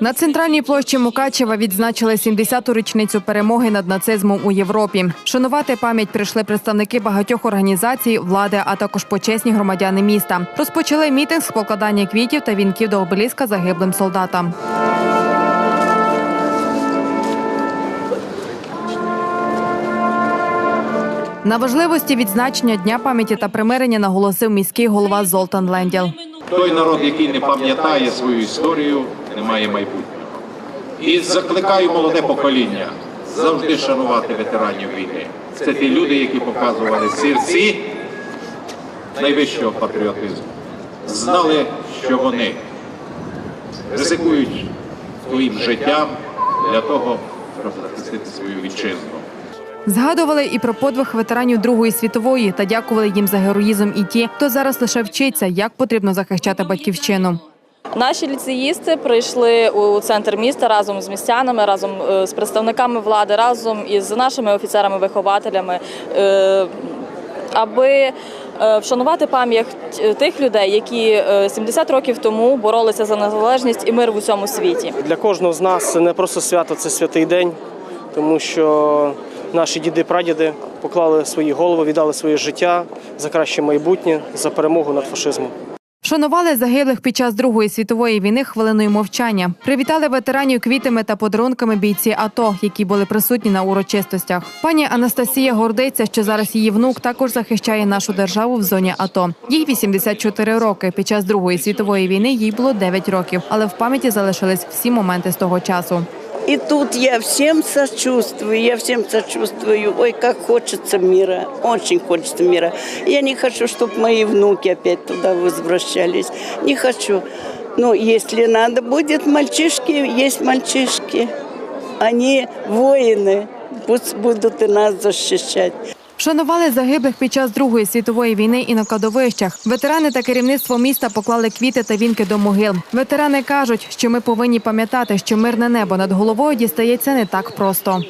На центральній площі Мукачева відзначили 70-ту річницю перемоги над нацизмом у Європі. Шанувати пам'ять прийшли представники багатьох організацій, влади, а також почесні громадяни міста. Розпочали мітинг з покладання квітів та вінків до обеліска загиблим солдатам. На важливості відзначення Дня пам'яті та примирення наголосив міський голова Золтан Лендял. Той народ, який не пам'ятає свою історію, не має майбутнього. І закликаю молоде покоління завжди шанувати ветеранів війни. Це ті люди, які показували серці найвищого патріотизму. Знали, що вони ризикують своїм життям для того, щоб захистити свою вітчизну. Згадували і про подвиг ветеранів Другої світової та дякували їм за героїзм і ті, хто зараз лише вчиться, як потрібно захищати батьківщину. Наші ліцеїсти прийшли у центр міста разом з містянами, разом е, з представниками влади, разом із нашими офіцерами-вихователями, е, аби е, вшанувати пам'ять тих людей, які е, 70 років тому боролися за незалежність і мир в усьому світі. Для кожного з нас це не просто свято, це святий день, тому що наші діди, прадіди поклали свої голови, віддали своє життя за краще майбутнє, за перемогу над фашизмом. Шанували загиблих під час Другої світової війни хвилиною мовчання. Привітали ветеранів квітами та подарунками бійці АТО, які були присутні на урочистостях. Пані Анастасія гордиться, що зараз її внук також захищає нашу державу в зоні АТО. Їй 84 роки. Під час Другої світової війни їй було 9 років, але в пам'яті залишились всі моменти з того часу. И тут я всем сочувствую, я всем сочувствую. Ой, как хочется мира, очень хочется мира. Я не хочу, чтобы мои внуки опять туда возвращались. Не хочу. Но если надо будет, мальчишки, есть мальчишки. Они воины, пусть будут и нас защищать. Вшанували загиблих під час Другої світової війни і на кладовищах. Ветерани та керівництво міста поклали квіти та вінки до могил. Ветерани кажуть, що ми повинні пам'ятати, що мирне небо над головою дістається не так просто.